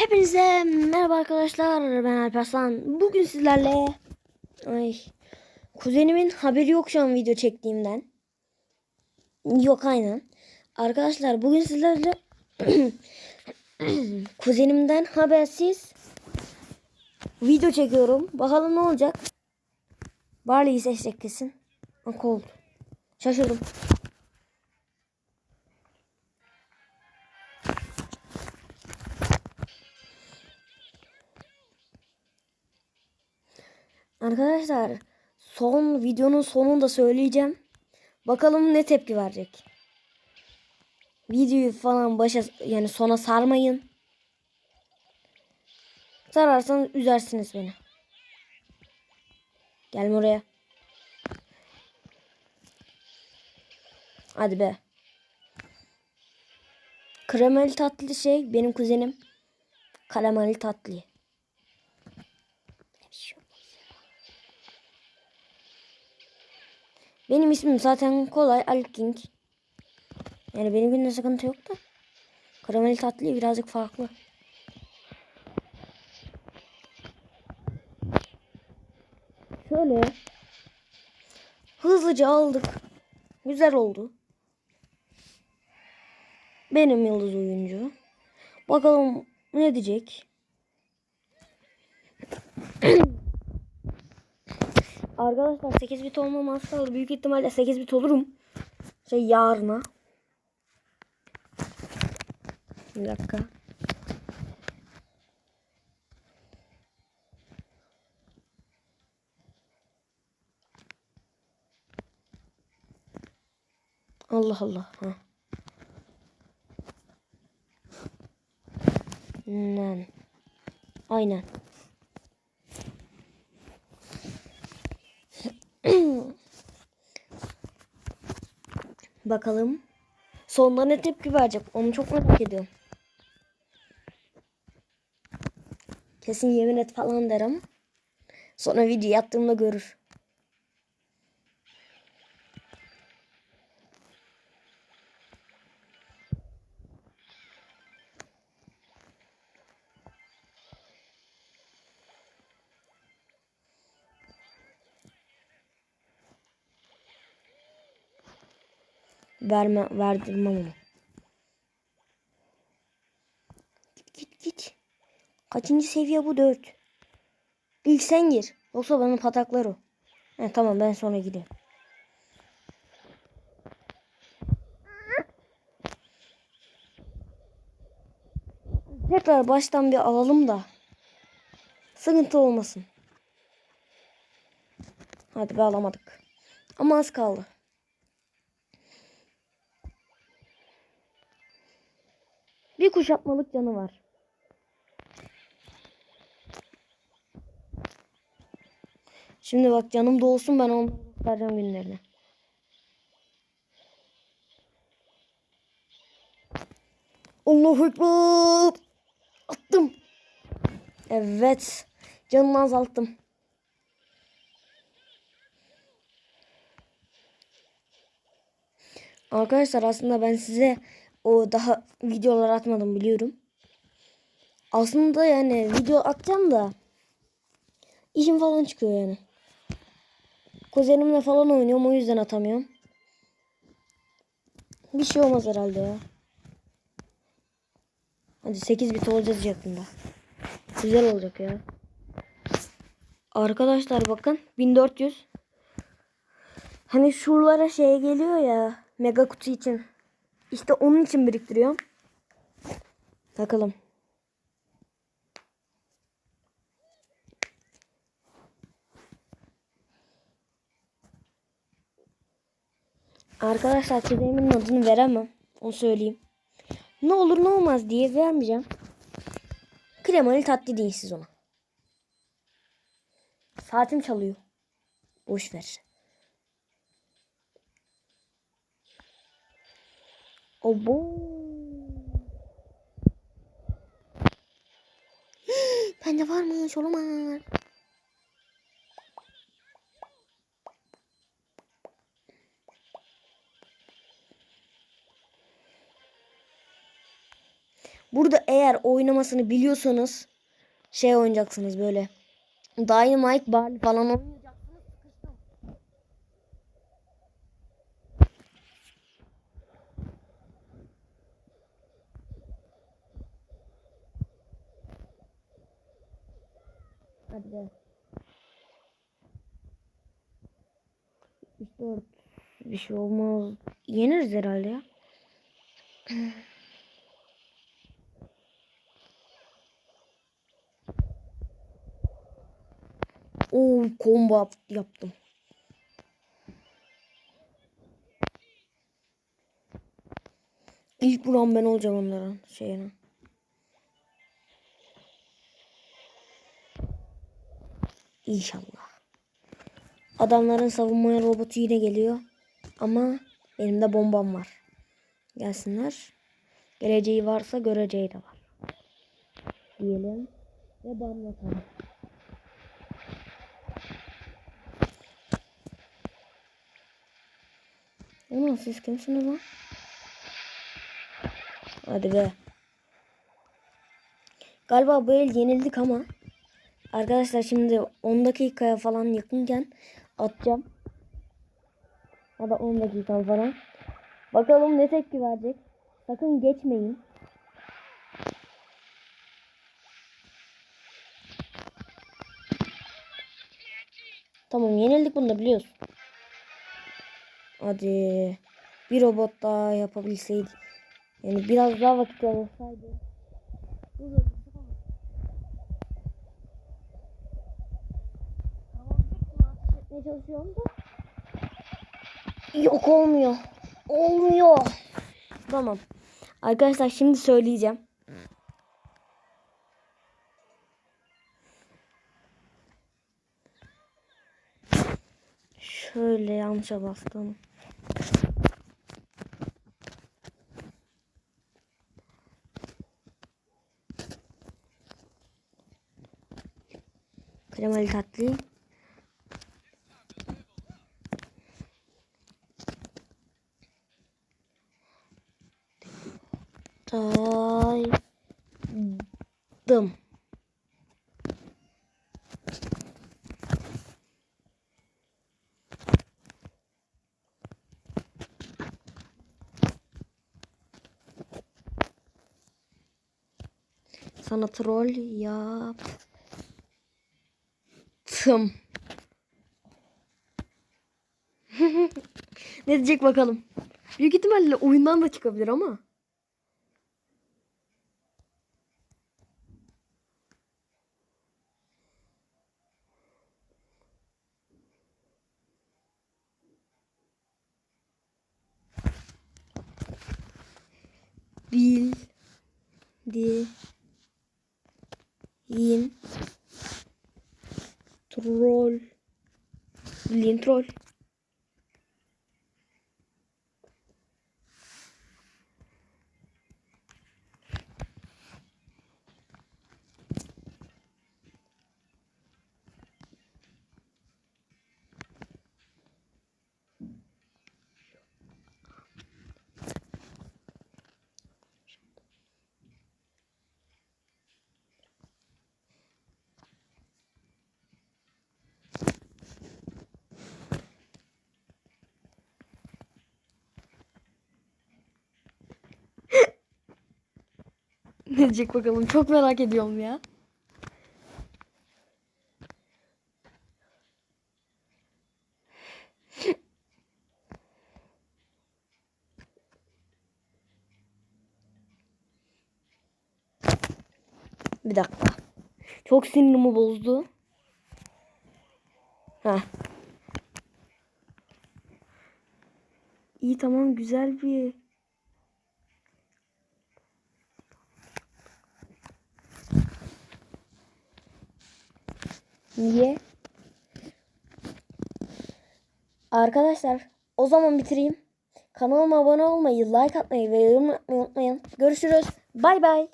Hepinize merhaba arkadaşlar. Ben Alparslan. Bugün sizlerle ay kuzenimin haberi yok şu an video çektiğimden. Yok aynen. Arkadaşlar bugün sizlerle kuzenimden habersiz video çekiyorum. Bakalım ne olacak. Barley'i seçecek kesin. Bak oldu. Şaşırdım. Arkadaşlar son videonun sonunda söyleyeceğim. Bakalım ne tepki verecek. Videoyu falan başa yani sona sarmayın. Sararsanız üzersiniz beni. Gelme oraya. Hadi be. Kremalı tatlı şey benim kuzenim. Karamel tatlı. Benim ismim zaten kolay Ali King. Yani benim günde sıkıntı yok da. Karamel tatlı birazcık farklı. Şöyle. Hızlıca aldık. Güzel oldu. Benim yıldız oyuncu. Bakalım ne diyecek. Arkadaşlar 8 bit olmam az. Büyük ihtimalle 8 bit olurum. Şey yarına. Bir dakika. Allah Allah. Ha. Aynen. Aynen. Bakalım. Sonunda ne tepki verecek? Onu çok merak ediyorum. Kesin yemin et falan derim. Sonra video yaptığımda görür. Verme, verdirmem onu. Git git git. Kaçıncı seviye bu? Dört. İlk sen gir. Yoksa bana pataklar o. He, tamam ben sonra giderim. Tekrar baştan bir alalım da. Sıkıntı olmasın. Hadi be alamadık. Ama az kaldı. Bir kuşatmalık canı var. Şimdi bak canım dolsun ben onu göstereceğim günlerini. Allahu Ekber. Attım. Evet. Canını azalttım. Arkadaşlar aslında ben size o daha videolar atmadım biliyorum. Aslında yani video atacağım da işim falan çıkıyor yani. Kuzenimle falan oynuyorum o yüzden atamıyorum. Bir şey olmaz herhalde ya. Hadi 8 bit olacağız yakında. Güzel olacak ya. Arkadaşlar bakın 1400. Hani şuralara şey geliyor ya mega kutu için. İşte onun için biriktiriyorum. Takalım. Arkadaşlar kuzeyimin adını veremem. Onu söyleyeyim. Ne olur ne olmaz diye vermeyeceğim. Kremalı tatlı deyin siz ona. Saatim çalıyor. Boş ver. Obo. Bende varmış olamaz. Burada eğer oynamasını biliyorsanız şey oynayacaksınız böyle. Dynamite Ball falan oynayacaksınız. Hadi be. 4 bir şey olmaz. Yeniriz herhalde ya. Oo combo yap- yaptım. İlk vuran ben olacağım onların şeyine. İnşallah. Adamların savunmaya robotu yine geliyor. Ama benim de bombam var. Gelsinler. Geleceği varsa göreceği de var. Diyelim. Ve bamlatalım. Ulan siz kimsiniz lan? Hadi be. Galiba bu el yenildik ama. Arkadaşlar şimdi 10 dakikaya falan yakınken atacağım. Ya da 10 dakika falan. Bakalım ne tepki verecek. Sakın geçmeyin. Tamam yenildik bunu da biliyorsun. Hadi. Bir robot daha yapabilseydi. Yani biraz daha vakit alırsaydı. Etmeye çalışıyorum da. Yok olmuyor. Olmuyor. Tamam. Arkadaşlar şimdi söyleyeceğim. Şöyle yanlışa bastım. Kremalı tatlı. Saydım. Sana troll yaptım. ne diyecek bakalım. Büyük ihtimalle oyundan da çıkabilir ama. Bil. Di. Yin. Troll. Bildiğin troll ne diyecek bakalım çok merak ediyorum ya. Bir dakika. Çok sinirimi bozdu. Heh. İyi tamam güzel bir Niye? Arkadaşlar o zaman bitireyim. Kanalıma abone olmayı, like atmayı ve yorum yapmayı unutmayın. Görüşürüz. Bay bay.